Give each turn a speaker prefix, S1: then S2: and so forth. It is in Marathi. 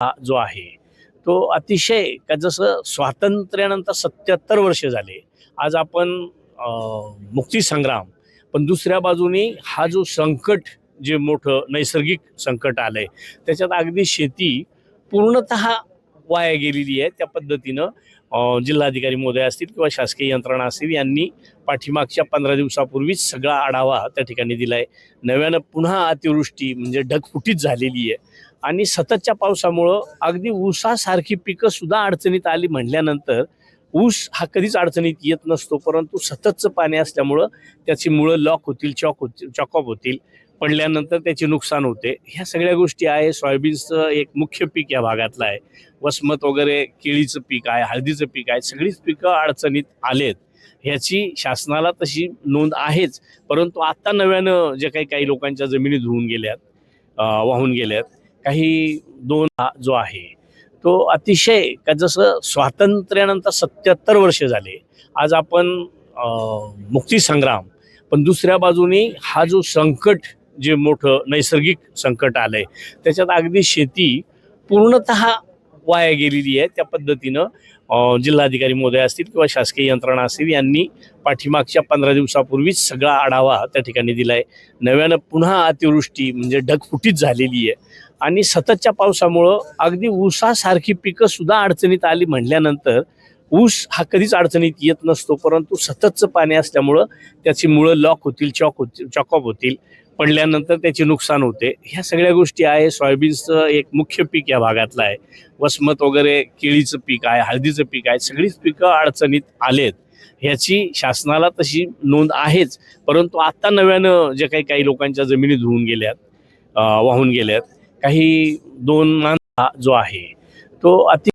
S1: हा जो आहे तो अतिशय का जसं स्वातंत्र्यानंतर सत्याहत्तर वर्ष झाले आज आपण मुक्तीसंग्राम पण दुसऱ्या बाजूने हा जो संकट जे मोठं नैसर्गिक संकट आलंय त्याच्यात अगदी शेती पूर्णतः वाया गेलेली आहे त्या पद्धतीनं जिल्हाधिकारी महोदय असतील किंवा शासकीय यंत्रणा असतील यांनी पाठीमागच्या पंधरा दिवसापूर्वीच सगळा आढावा त्या ठिकाणी दिला आहे नव्यानं पुन्हा अतिवृष्टी म्हणजे ढगफुटीच झालेली आहे. आणि सततच्या पावसामुळं अगदी ऊसासारखी पिकं सुद्धा अडचणीत आली म्हटल्यानंतर ऊस हा कधीच अडचणीत येत नसतो परंतु सततचं पाणी असल्यामुळं त्याची मुळं लॉक होतील चॉक होतील चॉकॉप होतील पडल्यानंतर त्याचे नुकसान होते. ह्या सगळ्या गोष्टी आहे. सोयाबीनचं एक मुख्य पीक या भागातलं आहे. वसमत वगैरे केळीचं पीक आहे हळदीचं पीक आहे सगळीच पिकं अडचणीत आलेत. ह्याची शासनाला तशी नोंद आहेच परंतु आत्ता नव्यानं जे काही काही लोकांच्या जमिनी धुवून गेल्यात वाहून गेल्यात काही दोन हा जो आहे तो अतिशय का जसं स्वातंत्र्यानंतर सत्याहत्तर वर्ष झाले आज आपण मुक्तीसंग्राम पण दुसऱ्या बाजूने हा जो संकट जे मोठं नैसर्गिक संकट आलंय त्याच्यात अगदी शेती पूर्णतः वाया गेलेली आहे. त्या पद्धतीनं जिल्हाधिकारी महोदय असतील किंवा शासकीय यंत्रणा असतील यांनी पाठीमागच्या पंधरा दिवसापूर्वीच सगळा आढावा त्या ठिकाणी दिलाय. नव्यानं पुन्हा अतिवृष्टी म्हणजे ढगफुटीत झालेली आहे. आणि सततच्या पावसामुळं अगदी ऊसासारखी पिकं सुद्धा अडचणीत आली म्हटल्यानंतर ऊस हा कधीच अडचणीत येत नसतो परंतु सततचं पाणी असल्यामुळं त्याची मुळं लॉक होतील चॉक होतील चॉकअप होतील. पडल्यानंतर त्याचे नुकसान होते. ह्या सगळ्या गोष्टी आहे. सोयाबीनचं एक मुख्य पीक या भागातलं आहे. वसमत वगैरे केळीचं पीक आहे हळदीचं पीक आहे सगळीच पिकं अडचणीत आलेत. ह्याची शासनाला तशी नोंद आहेच. परंतु आत्ता नव्यानं जे काही काही लोकांच्या जमिनी धुवून गेल्यात वाहून गेल्यात काही दोन जो आहे तो अति